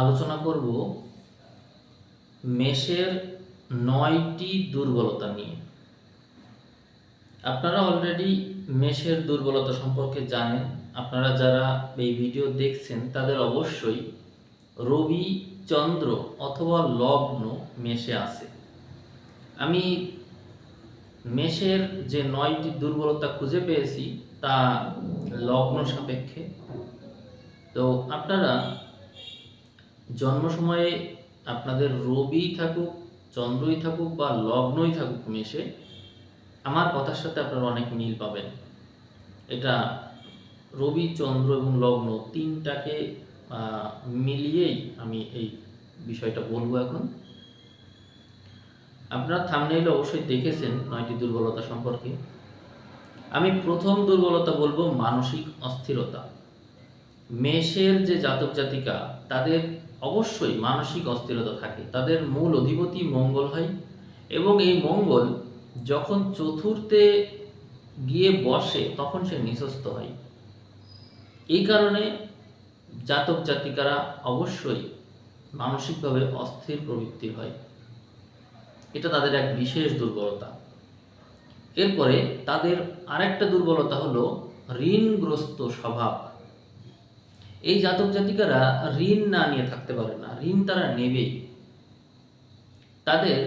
আলোচনা করব মেষের নয়টি দুর্বলতা নিয়ে। আপনারা অলরেডি মেষের দুর্বলতা সম্পর্কে জানেন। আপনারা যারা এই ভিডিও দেখছেন, তাদের অবশ্যই রবি, চন্দ্র অথবা লগ্ন মেষে আছে। আমি মেষের যে নয়টি দুর্বলতা খুঁজে পেয়েছি, তা লগ্ন সাপেক্ষে। তো আপনারা জন্ম সময়ে আপনাদের রবি থাকুক, চন্দ্রই থাকুক বা লগ্নই থাকুক মেষে, আমার কথার সাথে আপনারা অনেক মিল পাবেন। এটা রবি, চন্দ্র এবং লগ্ন তিনটাকে মিলিয়েই আমি এই বিষয়টা বলব এখন। আপনারা থামনেইলে অবশ্যই দেখেছেন নয়টি দুর্বলতা সম্পর্কে। আমি প্রথম দুর্বলতা বলব মানসিক অস্থিরতা। মেষের যে জাতক জাতিকা, তাদের অবশ্যই মানসিক অস্থিরতা থাকে। তাদের মূল অধিপতি মঙ্গল হয় এবং এই মঙ্গল যখন চতুর্থে গিয়ে বসে তখন সে নিঃস্ত হয়। এই কারণে জাতক জাতিকারা অবশ্যই মানসিকভাবে অস্থির প্রবৃত্তির হয়। এটা তাদের এক বিশেষ দুর্বলতা। এরপরে তাদের আরেকটা দুর্বলতা হলো ঋণগ্রস্ত স্বভাব। এই জাতক জাতিকারা ঋণ না নিয়ে থাকতে পারে না, ঋণ তারা নেবেই। তাদের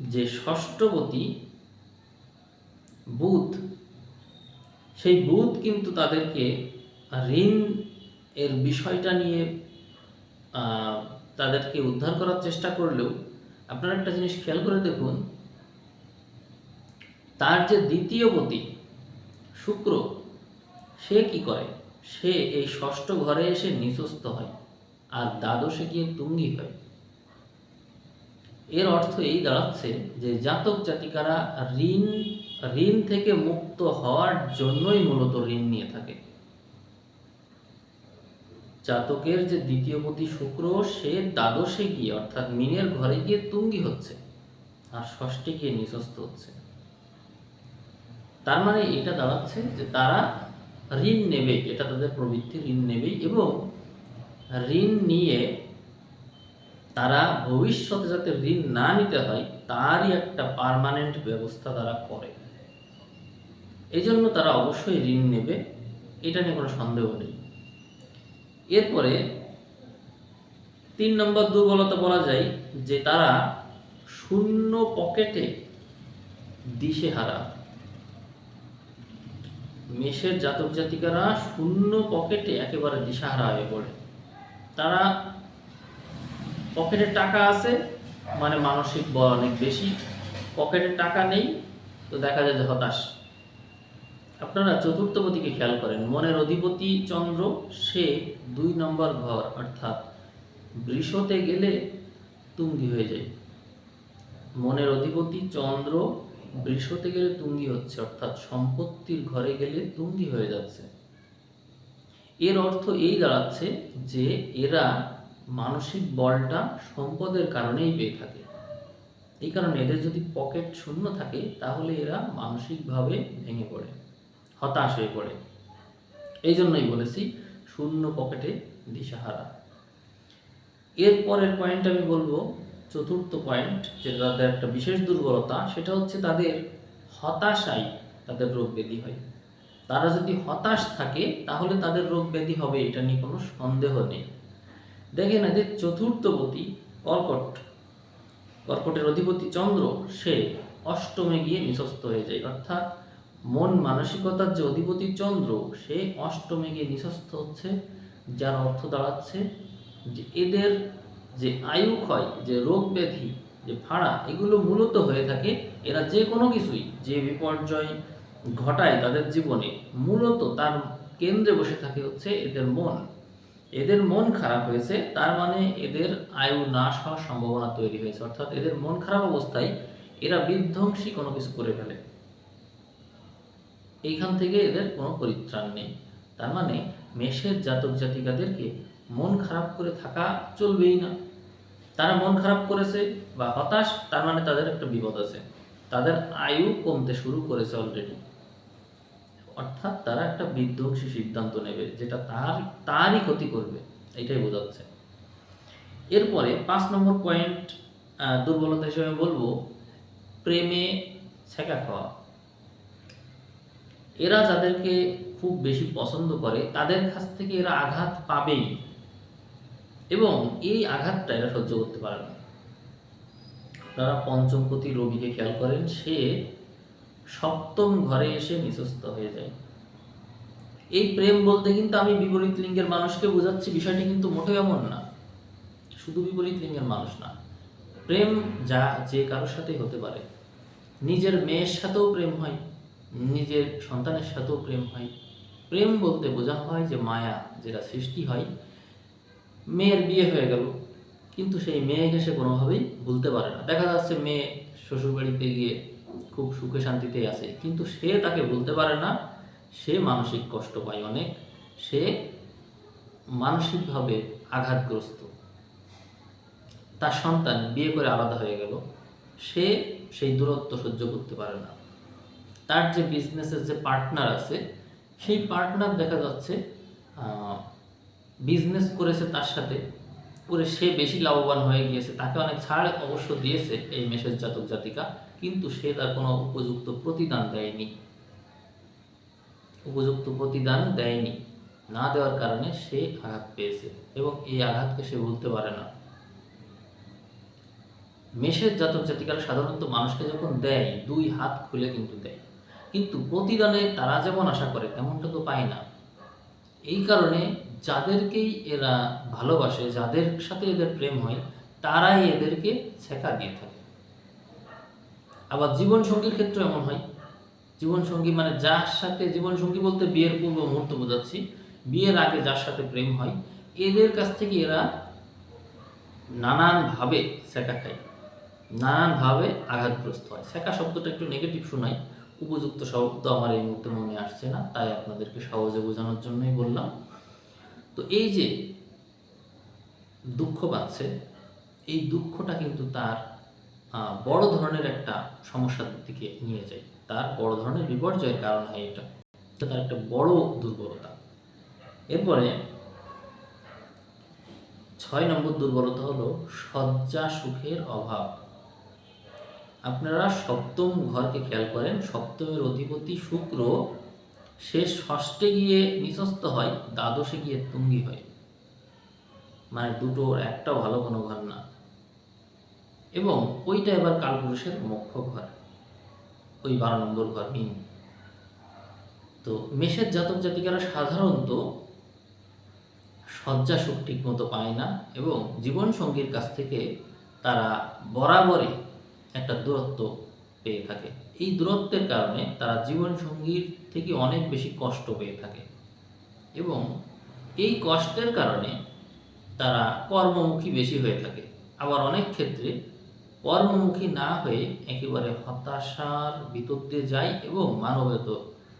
যে ষষ্ঠপতি বুধ, সেই বুধ কিন্তু তাদেরকে ঋণ এর বিষয়টা নিয়ে তাদেরকে উদ্ধার করার চেষ্টা করলেও, আপনারা একটা জিনিস খেয়াল করে দেখুন, তার যে দ্বিতীয় পতি, শুক্র, সে কি করে? সে এই ষষ্ঠ ঘরে এসে নিঃস্ত হয়, আর দ্বাদশে গিয়ে তুঙ্গি হয়। এর অর্থ এই দাঁড়াচ্ছে যে জাতক জাতিকারা ঋণ ঋণ থেকে মুক্ত হওয়ার জন্যই মূলত ঋণ নিয়ে থাকে। জাতকের যে দ্বিতীয় পতি শুক্র, সে দ্বাদশে গিয়ে, অর্থাৎ মিনের ঘরে গিয়ে তুঙ্গি হচ্ছে, আর ষষ্ঠে গিয়ে নিঃস্ত হচ্ছে। তার মানে এটা দাঁড়াচ্ছে যে তারা ঋণ নেবে, এটা তাদের প্রবৃত্তি, ঋণ নেবেই। এবং ঋণ নিয়ে তারা ভবিষ্যতে যাতে ঋণ না নিতে হয়, তারই একটা পার্মানেন্ট ব্যবস্থা তারা করে। এই জন্য তারা অবশ্যই ঋণ নেবে, এটা নিয়ে কোনো সন্দেহ নেই। এরপরে তিন নম্বর দুর্বলতা বলা যায় যে তারা শূন্য পকেটে দিশেহারা। মেষের জাতক জাতিকারা শূন্য পকেটে একেবারে দিশাহারা হয়ে পড়ে। তারা পকেটে টাকা আছে মানে মানসিক বল অনেক বেশি। পকেটে টাকা নেই, তো দেখা যায় যে হতাশ। আপনারা চতুর্থপতিকে খেয়াল করেন, মনের অধিপতি চন্দ্র, সে দুই নম্বর ঘর, অর্থাৎ বৃষতে গেলে তুঙ্গি হয়ে যায়। মনের অধিপতি চন্দ্র বৃষতে গেলে তুঙ্গি হচ্ছে, অর্থাৎ সম্পত্তির ঘরে গেলে তুঙ্গি হয়ে যাচ্ছে। এর অর্থ এই দাঁড়াচ্ছে যে এরা মানসিক বলটা সম্পদের কারণেই পেয়ে থাকে। এই কারণে এদের যদি পকেট শূন্য থাকে, তাহলে এরা মানসিকভাবে ভেঙে পড়ে, হতাশ হয়ে পড়ে। এই জন্যই বলেছি, শূন্য পকেটে দিশাহারা। এরপরের পয়েন্ট আমি বলব চতুর্থ পয়েন্ট যেটা তাদের একটা বিশেষ দুর্বলতা, সেটা হচ্ছে তাদের হতাশাই তাদের রোগ ব্যাধি হয়। তারা যদি হতাশ থাকে, তাহলে তাদের রোগ ব্যাধি হবে, এটা নিয়ে কোনো সন্দেহ নেই। দেখেন এদের চতুর্থপতি কর্কট। কর্কটের অধিপতি চন্দ্র, সে অষ্টমে গিয়ে নিঃস্ত হয়ে যায়। অর্থাৎ মন মানসিকতার যে অধিপতি চন্দ্র, সে অষ্টমে গিয়ে নিঃস্ত হচ্ছে, যার অর্থ দাঁড়াচ্ছে যে এদের যে আয়ু ক্ষয়, যে রোগ ব্যাধি, যে ভাড়া এগুলো মূলত হয়ে থাকে এরা যে কোনো কিছুই, যে বিপর্যয় ঘটায় তাদের জীবনে, মূলত তার কেন্দ্রে বসে থাকে হচ্ছে এদের মন। এদের মন খারাপ হয়েছে, তার মানে এদের আয়ু নাশ হওয়ার সম্ভাবনা তৈরি হয়েছে। অর্থাৎ এদের মন খারাপ অবস্থায় এরা বিধ্বংসী কোনো কিছু করে ফেলে। এইখান থেকে এদের কোনো পরিত্রাণ নেই। তার মানে মেষের জাতক জাতিকাদেরকে মন খারাপ করে থাকা চলবেই না। তারা মন খারাপ করেছে বা হতাশ, তার মানে তাদের একটা বিপদ আছে। তাদের আয়ু কমতে শুরু করেছে অলরেডি অর্থাৎ তারা একটা বিধ্বংসী সিদ্ধান্ত নেবে, যেটা তার, তারই ক্ষতি করবে। এটাই বোঝাচ্ছে। এরপরে পাঁচ নম্বর পয়েন্ট দুর্বলতা হিসেবে বলব, প্রেমে ছেঁকা খাওয়া। এরা যাদেরকে খুব বেশি পছন্দ করে, তাদের কাছ থেকে এরা আঘাত পাবেই। এবং এই আঘাতটা এরা সহ্য করতে পারে না। আপনারা পঞ্চমপতি রবিকে খেয়াল করেন, সে সপ্তম ঘরে এসে নিঃস্ত হয়ে যায়। এই প্রেম বলতে কিন্তু আমি বিপরীত লিঙ্গের মানুষকে বোঝাচ্ছি, বিষয়টি কিন্তু মোটেও এমন না। শুধু বিপরীত লিঙ্গের মানুষ না, প্রেম যা যে কারোর সাথেই হতে পারে। নিজের মেয়ের সাথেও প্রেম হয়, নিজের সন্তানের সাথেও প্রেম হয়। প্রেম বলতে বোঝানো হয় যে মায়া, যেটা সৃষ্টি হয় মেয়ের বিয়ে হয়ে গেল। কিন্তু সেই মেয়েকে সে কোনোভাবেই ভুলতে পারে না। দেখা যাচ্ছে মেয়ে শ্বশুরবাড়িতে গিয়ে খুব সুখে শান্তিতেই আছে। কিন্তু সে তাকে ভুলতে পারে না। সে মানসিক কষ্ট পায় অনেক। সে মানসিকভাবে আঘাতগ্রস্ত। তার সন্তান বিয়ে করে আলাদা হয়ে গেল। সে সেই দূরত্ব সহ্য করতে পারে না। তার যে বিজনেসের যে পার্টনার আছে, সেই পার্টনার দেখা যাচ্ছে বিজনেস করেছে তার সাথে, করে সে বেশি লাভবান হয়ে গিয়েছে। তাকে অনেক ছাড় অবশ্য দিয়েছে এই মেষের জাতক জাতিকা, কিন্তু সে তার কোনো উপযুক্ত প্রতিদান দেয়নি। উপযুক্ত প্রতিদান দেয়নি। না দেওয়ার কারণে সে আঘাত পেয়েছে এবং এই আঘাতকে সে ভুলতে পারে না। মেষের জাতক জাতিকারা সাধারণত মানুষকে যখন দেয়, দুই হাত খুলে কিন্তু দেয়। কিন্তু প্রতিদানে তারা যেমন আশা করে, তেমনটা তো পায় না। এই কারণে যাদেরকেই এরা ভালোবাসে, যাদের সাথে এদের প্রেম হয়, তারাই এদেরকে ছেঁকা দিয়ে থাকে। আবার জীবন সঙ্গীর ক্ষেত্রে এমন হয়। জীবন সঙ্গী মানে যার সাথে জীবন সঙ্গী বলতে বিয়ের পূর্ব মুহূর্ত বোঝাচ্ছি। বিয়ের আগে যার সাথে প্রেম হয়, এদের কাছ থেকে এরা নানানভাবে ছেঁকা খায়। নানানভাবে আঘাতগ্রস্ত হয়। শেখা শব্দটা একটু নেগেটিভ শোনাই উপযুক্ত শব্দ আমার এই মুহূর্তে মনে আসছে না, তাই আপনাদেরকে সহজে বোঝানোর জন্যই বললাম। তো এই যে দুঃখ পাচ্ছে, এই দুঃখটা কিন্তু তার বড় ধরনের একটা সমস্যার দিকে নিয়ে যায়। তার বড় ধরনের বিপর্যয়ের কারণ হয় এটা তার একটা বড় দুর্বলতা। এরপরে ছয় নম্বর দুর্বলতা হলো শয্যা সুখের অভাব। আপনারা সপ্তম ঘরকে খেয়াল করেন, সপ্তমের অধিপতি শুক্র সে ষষ্ঠে গিয়ে নিচস্থ হয়, দ্বাদশে গিয়ে তুঙ্গি হয়। মানে দুটোর একটা ভালো কোনো ঘর না। এবং ওইটা এবার কালপুরুষের মুখ্য ঘর। ওই বারো নম্বর ঘর, মিন। তো মেষের জাতক জাতিকারা সাধারণত শয্যা সুখ ঠিক মতো পায় না এবং জীবনসঙ্গীর কাছ থেকে তারা বরাবরই একটা দূরত্ব পেয়ে থাকে। এই দূরত্বের কারণে তারা জীবন সঙ্গীর থেকে অনেক বেশি কষ্ট পেয়ে থাকে। এবং এই কষ্টের কারণে তারা কর্মমুখী বেশি হয়ে থাকে। আবার অনেক ক্ষেত্রে কর্মমুখী না হয়ে একেবারে হতাশার ভিতর যায় এবং মানবেত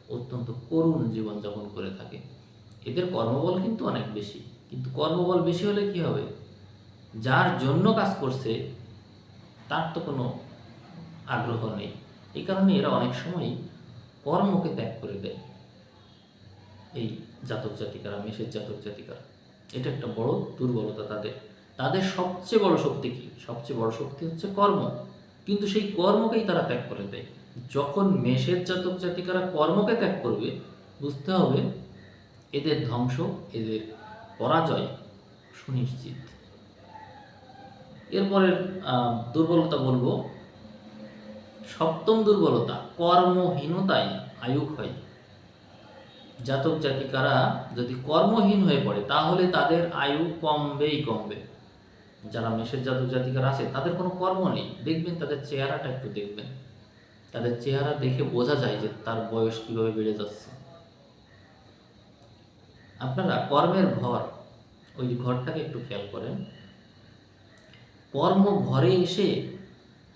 অত্যন্ত করুণ জীবনযাপন করে থাকে। এদের কর্মবল কিন্তু অনেক বেশি। কিন্তু কর্মবল বেশি হলে কি হবে? যার জন্য কাজ করছে, তার তো কোনো আগ্রহ নেই। এই কারণে এরা অনেক সময় কর্মকে ত্যাগ করে দেয়। এই জাতক জাতিকারা, মেষের জাতক জাতিকারা। এটা একটা বড় দুর্বলতা তাদের। তাদের সবচেয়ে বড় শক্তি কি? সবচেয়ে বড় শক্তি হচ্ছে কর্ম। কিন্তু সেই কর্মকেই তারা ত্যাগ করে দেয়। যখন মেষের জাতক জাতিকারা কর্মকে ত্যাগ করবে, বুঝতে হবে এদের ধ্বংস, এদের পরাজয় সুনিশ্চিত। এরপরের দুর্বলতা বলব সপ্তম দুর্বলতা, কর্মহীনতায় আয়ু হয়। জাতক জাতিকারা যদি কর্মহীন হয়ে পড়ে, তাহলে তাদের আয়ু কমবেই কমবে। যারা মেষের জাতক জাতিকারা আছে, তাদের কোনো কর্ম নেই। দেখবেন তাদের চেহারাটা একটু দেখবেন। তাদের চেহারা দেখে বোঝা যায় যে তার বয়স কীভাবে বেড়ে যাচ্ছে। আপনারা কর্মের ঘর, ওই ঘরটাকে একটু খেয়াল করেন। কর্ম ঘরে এসে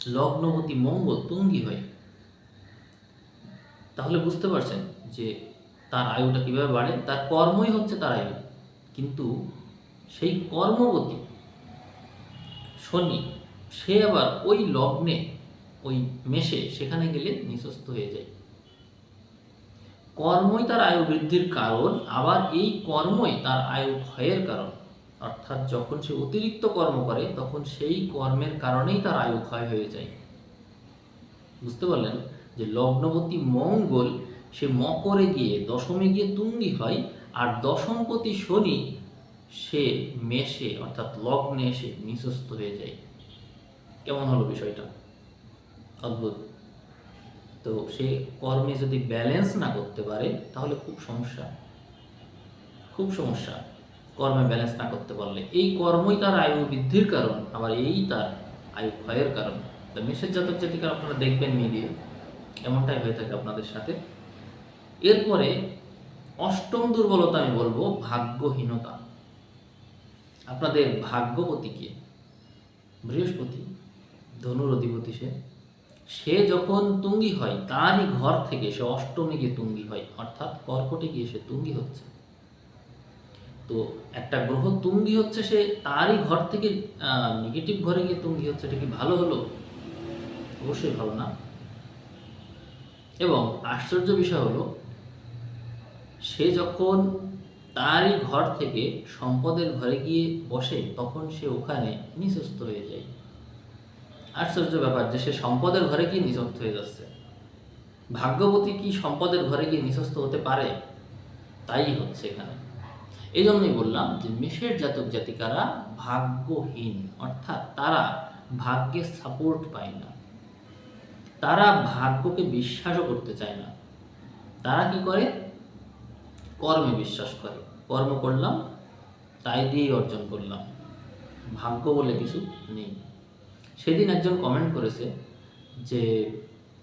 লগ্নবতী মঙ্গল তুঙ্গি হয়। তাহলে বুঝতে পারছেন যে তার আয়ুটা কীভাবে বাড়ে? তার কর্মই হচ্ছে তার আয়ু। কিন্তু সেই কর্মবতী শনি, সে আবার ওই লগ্নে, ওই মেশে সেখানে গেলে নিঃস্বস্ত হয়ে যায়। কর্মই তার আয়ু বৃদ্ধির কারণ, আবার এই কর্মই তার আয়ু ক্ষয়ের কারণ। অর্থাৎ যখন সে অতিরিক্ত কর্ম করে, তখন সেই কর্মের কারণেই তার আয়ু ক্ষয় হয়ে যায়। বুঝতে পারলেন? যে লগ্নপতি মঙ্গল, সে মকরে গিয়ে, দশমে গিয়ে তুঙ্গি হয়, আর দশমপতি শনি, সে মেষে, অর্থাৎ লগ্নে এসে নিঃস্ত হয়ে যায়। কেমন হলো বিষয়টা? অদ্ভুত। তো সে কর্মে যদি ব্যালেন্স না করতে পারে, তাহলে খুব সমস্যা। খুব সমস্যা। কর্মে ব্যালেন্স না করতে পারলে। এই কর্মই তার আয়ু বৃদ্ধির কারণ, আবার এই তার আয়ু ক্ষয়ের কারণ। তো মেষের জাতক জাতিকার আপনারা দেখবেন মিলিয়ে এমনটাই হয়ে থাকে আপনাদের সাথে। এরপরে অষ্টম দুর্বলতা আমি বলব, ভাগ্যহীনতা। আপনাদের ভাগ্যপতি কে? বৃহস্পতি, ধনুর অধিপতি সে। সে যখন তুঙ্গি হয়, তারই ঘর থেকে সে অষ্টমে গিয়ে তুঙ্গি হয়, অর্থাৎ কর্কটে গিয়ে সে তুঙ্গি হচ্ছে। তো একটা গ্রহ তুঙ্গি হচ্ছে সে তারই ঘর থেকে নেগেটিভ ঘরে গিয়ে তুঙ্গি হচ্ছে, এটা কি ভালো হলো? অবশ্যই ভালো না। এবং আশ্চর্য বিষয় হলো, সে যখন তারই ঘর থেকে সম্পদের ঘরে গিয়ে বসে, তখন সে ওখানে নিঃস্ত হয়ে যায়। আশ্চর্য ব্যাপার যে সে সম্পদের ঘরে গিয়ে নিঃস্ত হয়ে যাচ্ছে। ভাগ্যবতী কি সম্পদের ঘরে গিয়ে নিঃস্ত হতে পারে? তাই হচ্ছে এখানে। এই জন্যই বললাম যে মেষের জাতক জাতিকারা ভাগ্যহীন, অর্থাৎ তারা ভাগ্যে সাপোর্ট পায় না। তারা ভাগ্যকে বিশ্বাসও করতে চায় না। তারা কি করে? কর্মে বিশ্বাস করে। কর্ম করলাম, তাই দিয়েই অর্জন করলাম। ভাগ্য বলে কিছু নেই। সেদিন একজন কমেন্ট করেছে যে,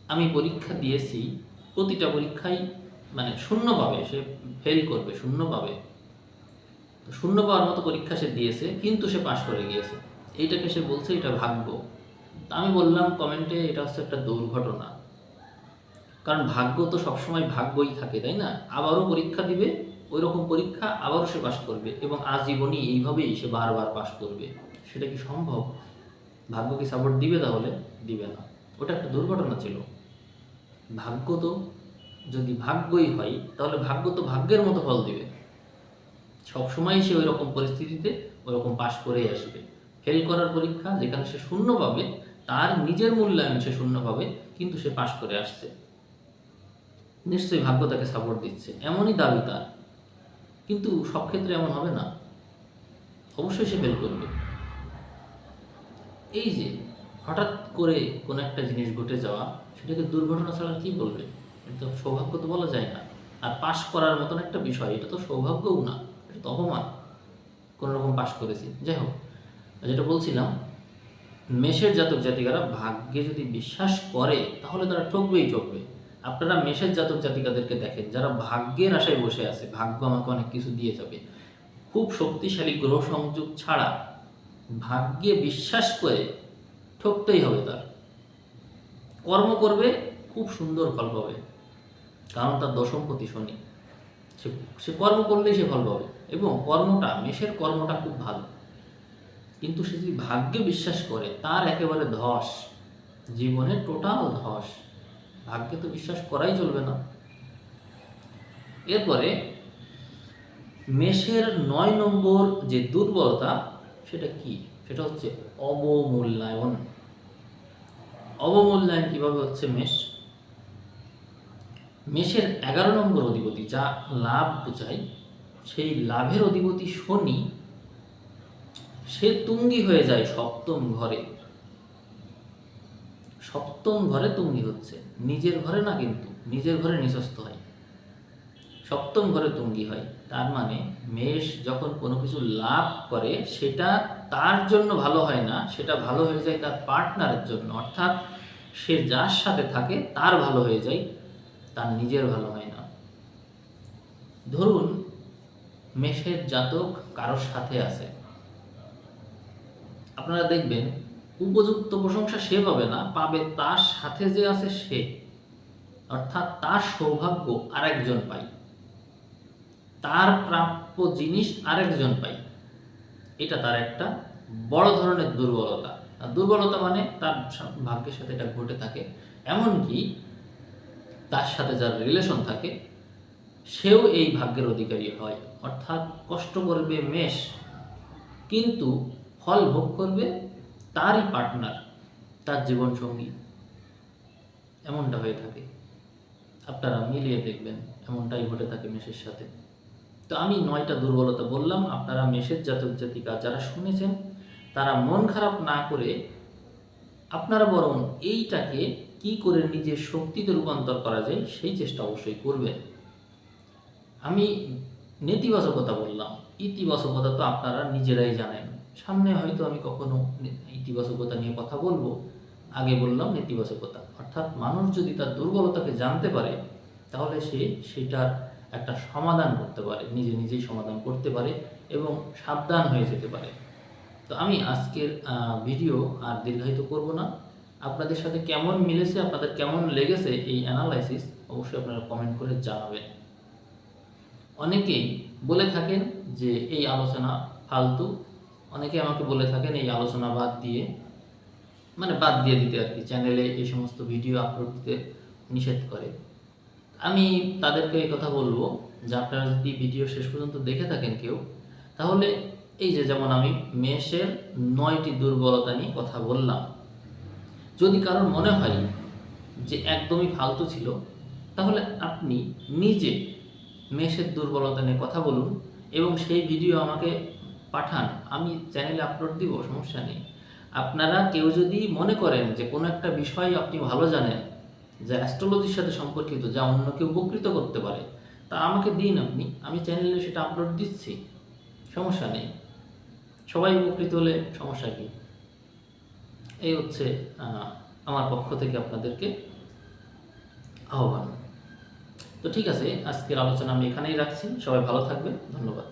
আমি পরীক্ষা দিয়েছি, প্রতিটা পরীক্ষায় মানে শূন্য পাবে সে ফেল করবে শূন্য পাবে শূন্য পাওয়ার মতো পরীক্ষা সে দিয়েছে, কিন্তু সে পাশ করে গিয়েছে। এইটাকে সে বলছে, এটা ভাগ্য। তা আমি বললাম, কমেন্টে এটা হচ্ছে একটা দুর্ঘটনা। কারণ ভাগ্য তো সবসময় ভাগ্যই থাকে, তাই না? আবারও পরীক্ষা দিবে ওই রকম পরীক্ষা আবারও সে পাশ করবে এবং আজীবনই এইভাবেই সে বারবার পাশ করবে। সেটা কি সম্ভব? ভাগ্য কি সাপোর্ট দিবে তাহলে? দিবে না। ওটা একটা দুর্ঘটনা ছিল। ভাগ্য তো যদি ভাগ্যই হয়, তাহলে ভাগ্য তো ভাগ্যের মতো ফল দিবে। সবসময় সে ওই রকম পরিস্থিতিতে ওই রকম পাশ করেই আসবে। ফেল করার পরীক্ষা যেখানে সে শূন্য পাবে, তার নিজের মূল্যায়ন সে শূন্য পাবে, কিন্তু সে পাশ করে আসছে। নিশ্চয়ই ভাগ্য তাকে সাপোর্ট দিচ্ছে, এমনই দাবি তার। কিন্তু সব ক্ষেত্রে এমন হবে না। অবশ্যই সে ফেল করবে। এই যে হঠাৎ করে কোনো একটা জিনিস ঘটে যাওয়া, সেটাকে দুর্ঘটনা ছাড়া কি বলবে? এটা সৌভাগ্য তো বলা যায় না। আর পাশ করার মতন একটা বিষয়, এটা তো সৌভাগ্যও না। এটা তো অপমান কোনো রকম পাশ করেছি। যাই হোক, যেটা বলছিলাম, মেষের জাতক জাতিকারা ভাগ্যে যদি বিশ্বাস করে, তাহলে তারা ঠকবেই ঠকবে। আপনারা মেষের জাতক জাতিকাদেরকে দেখেন, যারা ভাগ্যের আশায় বসে আছে, ভাগ্য আমাকে অনেক কিছু দিয়ে যাবে। খুব শক্তিশালী গ্রহ সংযোগ ছাড়া ভাগ্যে বিশ্বাস করে ঠকতেই হবে তার। কর্ম করবে, খুব সুন্দর ফল পাবে। কারণ তার দশমপতি শনি। সে সে কর্ম করলেই সে ফল পাবে। এবং কর্মটা, মেষের কর্মটা খুব ভালো। কিন্তু সে যদি ভাগ্যে বিশ্বাস করে, তার একেবারে ধস। জীবনে টোটাল ধস। ভাগ্যে তো বিশ্বাস করাই চলবে না। এরপরে, মেষের নয় নম্বর যে দুর্বলতা, সেটা কি? সেটা হচ্ছে অবমূল্যায়ন। অবমূল্যায়ন কীভাবে হচ্ছে মেষ? মেষের এগারো নম্বর অধিপতি যা লাভ বোঝায়, সেই লাভের অধিপতি শনি, সে তুঙ্গি হয়ে যায় সপ্তম ঘরে। সপ্তম ঘরে তুঙ্গি হচ্ছে। নিজের ঘরে না কিন্তু, নিজের ঘরে নিঃস্ত হয়। সপ্তম ঘরে তুঙ্গি হয়। তার মানে মেষ যখন কোনো কিছু লাভ করে, সেটা তার জন্য ভালো হয় না, সেটা ভালো হয়ে যায় তার পার্টনারের জন্য। অর্থাৎ সে যার সাথে থাকে, তার ভালো হয়ে যায়। তার নিজের ভালো হয় না। ধরুন, মেষের জাতক কারোর সাথে আছে। আপনারা দেখবেন, উপযুক্ত প্রশংসা সে পাবে না, পাবে তার সাথে যে আছে সে। অর্থাৎ তার সৌভাগ্য আরেকজন পায়। তার প্রাপ্য জিনিস আরেকজন পাই এটা তার একটা বড় ধরনের দুর্বলতা। আর দুর্বলতা মানে তার ভাগ্যের সাথে এটা ঘটে থাকে। এমনকি তার সাথে যার রিলেশন থাকে, সেও এই ভাগ্যের অধিকারী হয়। অর্থাৎ কষ্ট করবে মেষ, কিন্তু ফল ভোগ করবে তারই পার্টনার তার জীবন সঙ্গী। এমনটা হয়ে থাকে। আপনারা মিলিয়ে দেখবেন, এমনটাই ঘটে থাকে মেষের সাথে। তো আমি নয়টা দুর্বলতা বললাম, আপনারা মেষের জাতক জাতিকা যারা শুনেছেন, তারা মন খারাপ না করে আপনারা বরং এইটাকে কি করে নিজের শক্তিতে রূপান্তর করা যায়, সেই চেষ্টা অবশ্যই করবেন। আমি নেতিবাচকতা বললাম। ইতিবাচকতা তো আপনারা নিজেরাই জানেন। সামনে হয়তো আমি কখনো ইতিবাচকতা নিয়ে কথা বলব। আগে বললাম নেতিবাচকতা। অর্থাৎ মানুষ যদি তার দুর্বলতাকে জানতে পারে, তাহলে সে সেটার একটা সমাধান করতে পারে, নিজে নিজেই সমাধান করতে পারে এবং সাবধান হয়ে যেতে পারে। তো আমি আজকের ভিডিও আর দীর্ঘায়িত করব না। আপনাদের সাথে কেমন মিলেছে, আপনাদের কেমন লেগেছে এই অ্যানালাইসিস অবশ্যই আপনারা কমেন্ট করে জানাবেন। অনেকেই বলে থাকেন যে এই আলোচনা ফালতু, অনেকে আমাকে বলে থাকেন এই আলোচনা বাদ দিয়ে মানে বাদ দিয়ে দিতে আর কি চ্যানেলে এই সমস্ত ভিডিও আপলোড দিতে নিষেধ করে। আমি তাদেরকে এই কথা বলব যে আপনারা যদি ভিডিও শেষ পর্যন্ত দেখে থাকেন কেউ, তাহলে এই যে যেমন আমি মেষের নয়টি দুর্বলতা নিয়ে কথা বললাম যদি কারোর মনে হয় যে একদমই ফালতু ছিল, তাহলে আপনি নিজে মেষের দুর্বলতা নিয়ে কথা বলুন এবং সেই ভিডিও আমাকে পাঠান। আমি চ্যানেলে আপলোড দিব, সমস্যা নেই। আপনারা কেউ যদি মনে করেন যে কোনো একটা বিষয় আপনি ভালো জানেন, যা অ্যাস্ট্রোলজির সাথে সম্পর্কিত, যা অন্য কেউ উপকৃত করতে পারে, তা আমাকে দিন আপনি। আমি চ্যানেলে সেটা আপলোড দিচ্ছি, সমস্যা নেই। সবাই উপকৃত হলে সমস্যা কি? এই হচ্ছে আমার পক্ষ থেকে আপনাদেরকে আহ্বান। তো ঠিক আছে, আজকের আলোচনা আমি এখানেই রাখছি। সবাই ভালো থাকবে ধন্যবাদ।